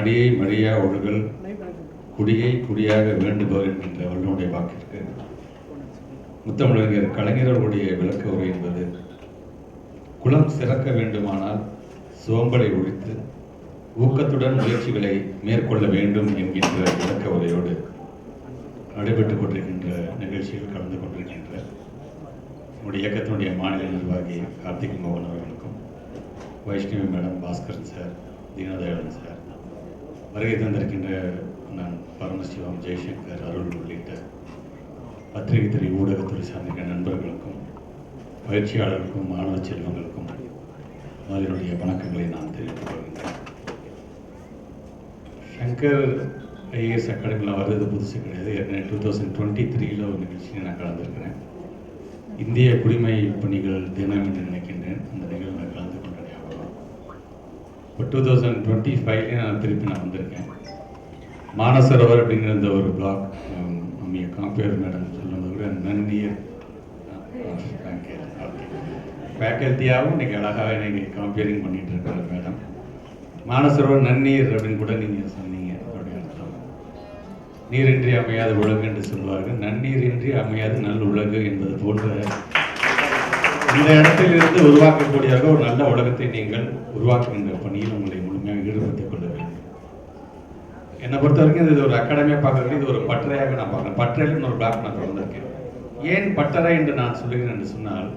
மடியை மடியா ஒழுகல் குடியை குடியாக வேண்டுபவர் என்கின்ற வல்லுடைய வாக்கிற்கு முத்தமிழறிஞர் கலைஞர் அவர்களுடைய விளக்க உரை என்பது குலம் சிறக்க வேண்டுமானால் சோம்பலை ஒழித்து ஊக்கத்துடன் முயற்சிகளை மேற்கொள்ள வேண்டும் என்கின்ற விளக்க உரையோடு நடைபெற்றுக் கொண்டிருக்கின்ற நிகழ்ச்சியில் கலந்து கொண்டிருக்கின்ற நம்முடைய இயக்கத்தினுடைய மாநில நிர்வாகி கார்த்திக் மோகன் அவர்களுக்கும் Vaishnavi madam Baskaran sir Deenadayalan sir வருகை தந்திருக்கின்ற நான் பரமசிவம் ஜெய்சங்கர் அருள் உள்ளிட்ட பத்திரிகை துறை ஊடகத்துறை சார்ந்த நண்பர்களுக்கும் பயிற்சியாளர்களுக்கும் மாணவ செல்வங்களுக்கும் அதனுடைய வணக்கங்களை நான் தெரிவித்துக் கொள்கின்றேன். சங்கர் ஐஏஎஸ் அகாடமியில் வர்றது புதுசு கிடையாது. ஏற்கனவே டூ தௌசண்ட் டுவெண்ட்டி த்ரீயில் ஒரு நிகழ்ச்சியில் நான் கலந்துருக்கிறேன். இந்திய குடிமை பணிகள் தினம் என்று நினைக்கின்றேன். அந்த நிகழ்வில் கலந்து இப்போ டூ தௌசண்ட் டுவெண்ட்டி ஃபைவ்லேயே நான் திருப்பி நான் வந்திருக்கேன். மானசரோவர் அப்படிங்கிற இந்த ஒரு பிளாக் அம்மிய காம்பியர் மேடம் சொல்லும்போது கூட நன்னீர் ஃபேக்கல்ட்டியாகவும் இன்றைக்கி அழகாக நீங்கள் காம்பியரிங் பண்ணிகிட்டு இருக்கிற மேடம். மானசரோவர் நன்னீர் அப்படின்னு கூட நீங்கள் சொன்னீங்க அதோடைய அர்த்தம். நீரின்றி அமையாத உலகு என்று சொல்வார்கள். நன்னீரின்றி அமையாது நல் உலகு என்பது போன்ற இந்த இடத்திலிருந்து உருவாக்கக்கூடியதாக ஒரு நல்ல உலகத்தை நீங்கள் உருவாக்குகின்ற பணியில் உங்களை முழுமையாக ஈடுபடுத்திக் கொள்ள வேண்டும். என்னை பொறுத்த வரைக்கும் இது ஒரு அகாடமியாக பார்க்கறது இது ஒரு பட்டறையாக நான் பார்க்குறேன். பட்டறையில் ஒரு பிளாக் நான் தொடர்ந்துருக்கேன் ஏன் பட்டறை என்று நான் சொல்லுகிறேன் என்று சொன்னால்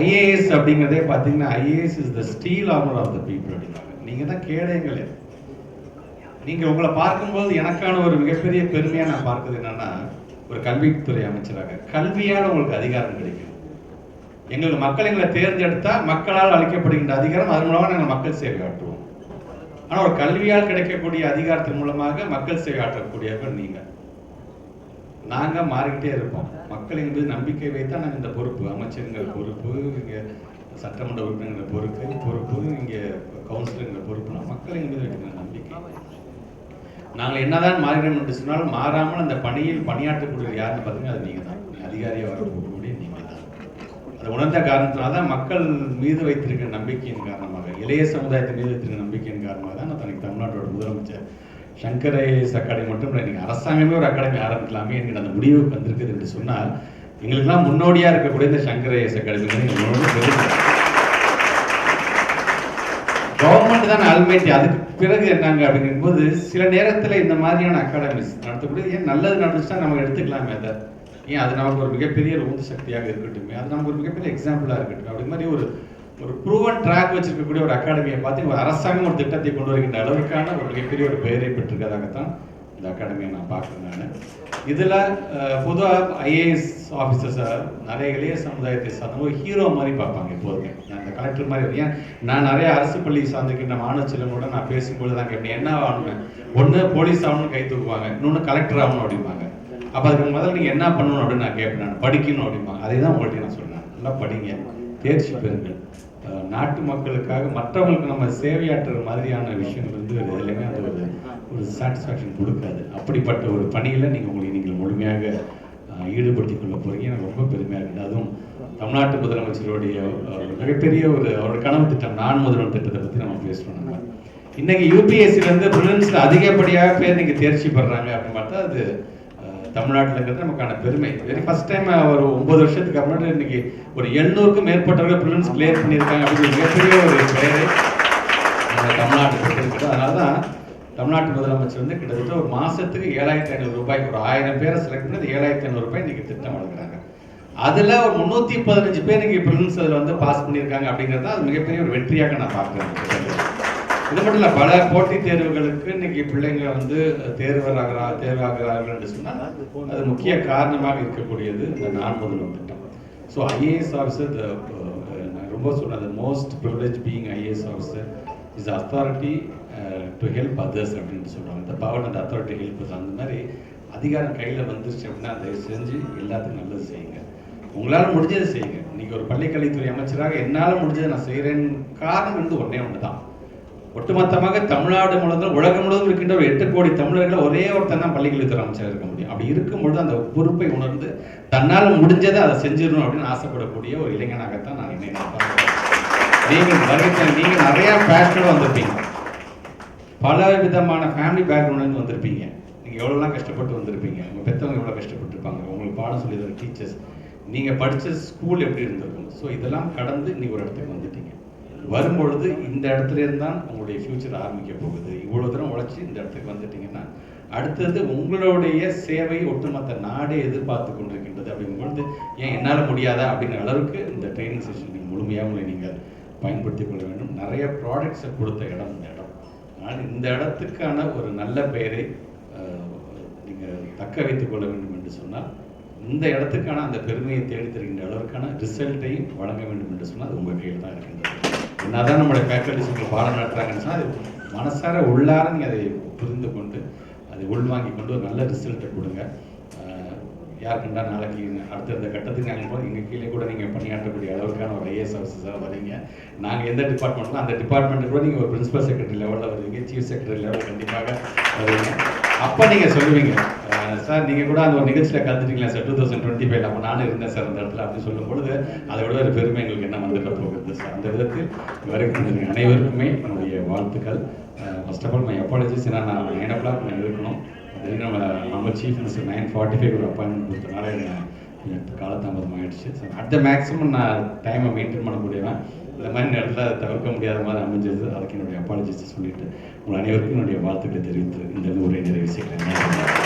ஐஏஎஸ் அப்படிங்கிறதே பார்த்தீங்கன்னா IAS is the steel armour of the people அப்படின்னாங்க நீங்கள் தான் கேடயங்களே. நீங்க உங்களை பார்க்கும்போது எனக்கான ஒரு மிகப்பெரிய பெருமையா நான் பார்க்குறது என்னென்னா ஒரு கல்வித்துறை அமைச்சராக. கல்வியால் உங்களுக்கு அதிகாரம் கிடைக்கும். எங்களுக்கு மக்கள் எங்களை தேர்ந்தெடுத்தா மக்களால் அளிக்கப்படுகின்ற அதிகாரம் அதன் மூலமாக நாங்கள் மக்கள் சேவை ஆற்றுவோம். ஆனால் ஒரு கல்வியால் கிடைக்கக்கூடிய அதிகாரத்தின் மூலமாக மக்கள் சேவை ஆற்றக்கூடியவர்கள் நீங்க நாங்க மாறிக்கிட்டே இருப்போம். மக்கள் என்பது நம்பிக்கை வைத்தா நாங்கள் இந்த பொறுப்பு அமைச்சருங்கிற பொறுப்பு இங்க சட்டமன்ற உறுப்பினர்கிற பொறுப்பு பொறுப்பு இங்க கவுன்சிலருங்கிற பொறுப்புனா மக்கள் என்பது வைக்கிற நம்பிக்கை. நாங்கள் என்னதான் மாறினோம் என்று சொன்னாலும் மாறாமல் அந்த பணியில் பணியாற்றக்கூடிய யாருன்னு பார்த்தீங்கன்னா அது நீங்கள் தான் அதிகாரியாக வரக்கூடிய அதை உணர்ந்த காரணத்தினால தான் மக்கள் மீது வைத்திருக்கிற நம்பிக்கையின் காரணமாக இளைய சமுதாயத்தின் மீது வைத்திருக்கிற நம்பிக்கையின் காரணமாக தான் நான் தனக்கு தமிழ்நாட்டோட முதலமைச்சர் சங்கர் ஐஏஎஸ் அகாடமி மட்டும் இல்லை அரசாங்கமே ஒரு அகாடமி ஆரம்பிக்கலாமே என்கிற அந்த முடிவுக்கு வந்திருக்குது என்று சொன்னால் எங்களுக்கெல்லாம் முன்னோடியாக இருக்கக்கூடிய இந்த சங்கர் ஐஏஎஸ் அகாடமி கவர்மெண்ட் தான் அல்மைட்டி அதுக்கு பிறகு என்னங்க அப்படிங்கும்போது சில நேரத்தில் இந்த மாதிரியான அகாடமிஸ் நடத்தக்கூடிய ஏன் நல்லது நடந்துச்சுன்னா நம்ம எடுத்துக்கலாமே அதை. ஏன் அது நமக்கு ஒரு மிகப்பெரிய ஒரு உந்து சக்தியாக இருக்கட்டுமே அது நமக்கு ஒரு மிகப்பெரிய எக்ஸாம்பிளாக இருக்கட்டும். அப்படி மாதிரி ஒரு ஒரு ப்ரூவன் ட்ராக் வச்சிருக்கக்கூடிய ஒரு அகாடமியை பார்த்து ஒரு அரசாங்கம் ஒரு திட்டத்தை கொண்டு வருகின்ற அளவுக்கான ஒரு மிகப்பெரிய ஒரு பெயரை பெற்றிருக்கிறதாகத்தான் இந்த அகாடமியை நான் பார்க்குறேன் நான். இதில் பொதுவாக ஐஏஎஸ் ஆஃபீஸர்ஸை நிறைய இளைய சமுதாயத்தை சார்ந்த ஒரு ஹீரோ மாதிரி பார்ப்பாங்க எப்போதுமே. நான் இந்த கலெக்டர் மாதிரி ஏன் நான் நிறைய அரசு பள்ளி சார்ந்திருக்கின்ற மாணவ செல்வங்களோட நான் பேசும்போது தான் கேட்டேன் என்ன ஆகணும்? ஒன்று போலீஸ் ஆகணும்னு கை தூக்குவாங்க இன்னொன்று கலெக்டர் ஆகணும் அப்படிம்பாங்க. அப்போ அதுக்கு முதல்ல நீங்கள் என்ன பண்ணணும் அப்படின்னு நான் கேட்பேன். நான் படிக்கணும் அப்படிம்பாங்க. அதே தான் உங்கள்கிட்ட நான் சொல்கிறேன் நல்லா படிங்க. தேர்ச்சி பெறுங்கள். நாட்டு மக்களுக்காக மற்றவங்களுக்கு நம்ம சேவையாற்றுற மாதிரியான விஷயங்கள் வந்து அது அந்த ஒரு ஒரு சாட்டிஸ்ஃபேக்ஷன் கொடுக்காது. அப்படிப்பட்ட ஒரு பணியில் நீங்கள் உங்களை நீங்கள் முழுமையாக ஈடுபடுத்திக் கொள்ள போகிறீங்க எனக்கு ரொம்ப பெருமையாக இருக்குது. அதுவும் தமிழ்நாட்டு முதலமைச்சருடைய மிகப்பெரிய ஒரு அவரோட கனவு திட்டம் நான் முதல்வர் திட்டத்தை பற்றி நம்ம பேசணும் நம்ம. இன்னைக்கு யூபிஎஸ்சில வந்து ப்ரிலிம்ஸ்ல அதிகப்படியாக பேர் நீங்கள் தேர்ச்சி பெறாங்க அப்படின்னு பார்த்தா அது தமிழ்நாட்டில் இருக்கிறது நமக்கான பெருமை. வெரி ஃபர்ஸ்ட் டைம் ஒரு ஒன்பது வருஷத்துக்கு முன்னாடி இன்னைக்கு ஒரு எண்ணூறுக்கும் மேற்பட்டவர்கள் ப்ரிலிம்ஸ் கிளியர் பண்ணியிருக்காங்க அப்படின்னு மிகப்பெரிய ஒரு பெயரை நம்ம தமிழ்நாட்டுக்கு கொடுத்திருக்கிறது அதனால தான் தமிழ்நாட்டு முதலமைச்சர் வந்து கிட்டத்தட்ட ஒரு மாதத்துக்கு ஏழாயிரத்தி ஐநூறு ரூபாய்க்கு ஒரு ஆயிரம் பேரை செலக்ட் பண்ணி ஏழாயிரத்தி ஐநூறு ரூபாய் இன்னைக்கு திட்டம் வழங்குறாங்க. அதில் ஒரு முந்நூற்றி பதினஞ்சு பேர் இங்கே ப்ரிலிம்ஸ் அதில் வந்து பாஸ் பண்ணியிருக்காங்க அப்படிங்கிறது தான் அது மிகப்பெரிய ஒரு வெற்றியாக நான் பார்க்குறேன். இது மட்டும் இல்லை பல போட்டித் தேர்வுகளுக்கு இன்னைக்கு பிள்ளைங்க வந்து தேர்வராகிறா தேர்வாகிறார்கள் என்று சொன்னால் அது முக்கிய காரணமாக இருக்கக்கூடியது இந்த நான் முதல்வர் திட்டம் ஸோ ஐஏஎஸ் ஆஃபீஸர் நான் ரொம்ப சொன்னது most privilege being IAS officer is authority to help others அப்படின்னு சொல்கிறாங்க இந்த பவர் அண்ட் அத்தாரிட்டி ஹெல்ப் அந்த மாதிரி அதிகாரம் கையில் வந்துருச்சு அப்படின்னா அதை செஞ்சு எல்லாத்துக்கும் நல்லது செய்யுங்க. உங்களால் முடிஞ்சதை செய்யுங்க. இன்னைக்கு ஒரு பள்ளிக்கல்வித்துறை அமைச்சராக என்னால் முடிஞ்சதை நான் செய்கிறேன்னு காரணம் வந்து ஒன்றே ஒன்று தான் ஒட்டுமொத்தமாக தமிழ்நாடு முழுவதும் உலகம் முழுவதும் இருக்கின்ற ஒரு எட்டு கோடி தமிழர்கள் ஒரே ஒருத்தன் தான் பள்ளிக்கல்வித்துறை அமைச்சர் இருக்க முடியும். அப்படி இருக்கும்பொழுது அந்த பொறுப்பை உணர்ந்து தன்னால் முடிஞ்சதை அதை செஞ்சிடணும் அப்படின்னு ஆசைப்படக்கூடிய ஒரு இளைஞனாகத்தான் நான் நினைக்கிறேன் நீங்கள் வருகிற நீங்கள் நிறையா பேஷனோட வந்திருப்பீங்க. பல விதமான ஃபேமிலி பேக்ரவுண்ட்லேருந்து வந்திருப்பீங்க. நீங்கள் எவ்வளோலாம் கஷ்டப்பட்டு வந்திருப்பீங்க? உங்கள் பெற்றவங்க எவ்வளோ கஷ்டப்பட்டுருப்பாங்க? உங்களுக்கு பாடம் சொல்லி தர டீச்சர்ஸ் நீங்கள் படித்த ஸ்கூல் எப்படி இருந்திருக்கும்? ஸோ இதெல்லாம் கடந்து நீ ஒரு இடத்துக்கு வந்துட்டீங்க. வரும்பொழுது இந்த இடத்துல இருந்தான் உங்களுடைய ஃப்யூச்சர் ஆரம்பிக்க போகுது. இவ்வளோ தூரம் உழைச்சி இந்த இடத்துக்கு வந்துட்டீங்கன்னா அடுத்தது உங்களுடைய சேவை ஒட்டுமொத்த நாடே எதிர்பார்த்து கொண்டிருக்கின்றது அப்படிங்கும்பொழுது ஏன் என்னால் முடியாதா? அப்படிங்கிற அளவுக்கு இந்த ட்ரைனிங் செஷன் நீங்கள் முழுமையாக உங்களை நீங்கள் பயன்படுத்தி கொள்ள வேண்டும். நிறைய ப்ராடக்ட்ஸை கொடுத்த இடம் இந்த இடம். அதனால் இந்த இடத்துக்கான ஒரு நல்ல பெயரை நீங்கள் தக்க வைத்துக் கொள்ள வேண்டும் என்று சொன்னால் இந்த இடத்துக்கான அந்த பெருமையை தேடி தருகின்ற அளவுக்கான ரிசல்ட்டையும் வழங்க வேண்டும் என்று சொன்னால் அது உங்கள் கையில் தான் இருக்கின்றது. என்னதான் நம்முடைய ஃபேக்கல்டிஸ் உங்களுக்கு பாடம் நடத்துறாங்கன்னு சொன்னால் அது மனசார உள்ளார நீங்கள் அதை புரிந்து கொண்டு அதை உள்வாங்கி கொண்டு ஒரு நல்ல ரிசல்ட்டை கொடுங்க. யாருக்குண்டா நாளைக்கு அடுத்தடுத்த கட்டத்துக்கு நாங்கள் போது எங்கள் கீழே கூட நீங்கள் பணியாற்றக்கூடிய அளவுக்கான ஒரு ஐஏஎஸ் ஆஃபீஸராக வரீங்க. நாங்கள் எந்த டிபார்ட்மெண்ட்லாம் அந்த டிபார்ட்மெண்ட்டு கூட நீங்கள் ஒரு பிரின்சிபல் செக்ரட்டரி லெவலில் வருவீங்க. சீஃப் செக்ரட்டரி லெவலில் கண்டிப்பாக வருவீங்க. அப்போ நீங்கள் சொல்லுவீங்க. சார் நீங்கள் கூட அந்த ஒரு நிகழ்ச்சியில் கலந்துட்டீங்களா sir? Two thousand twenty five அப்போ நானும் இருந்தேன் சார் அந்த இடத்துல அப்படின்னு சொல்லும் பொழுது அதை விட ஒரு பெருமை எங்களுக்கு என்ன வந்துட்டு போகுது சார்? அந்த விதத்தில் வரைக்கும் அனைவருக்குமே என்னுடைய வாழ்த்துக்கள். First of all my apologies ஏன்னா நான் நைன் ஓ கிளாக் நான் இருக்கணும். அது நம்ம நம்ம chief minister nine forty five ஒரு அப்பாயின்மெண்ட் கொடுத்தனால என்ன காலதாமதம் ஆயிடுச்சு ஸோ அட் த மேக்ஸிமம் நான் டைமை மெயின்டைன் பண்ண முடியவேன் இந்த மாதிரி நேரத்தில் அதை தவிர்க்க முடியாத மாதிரி அமைஞ்சது. அதுக்கு என்னுடைய அப்பாலஜிஸ்ட் சொல்லிட்டு உங்கள் அனைவருக்கும் என்னுடைய வாழ்த்துக்களை தெரிவித்து இந்த உரை நிறைவு செய்கிறேன்.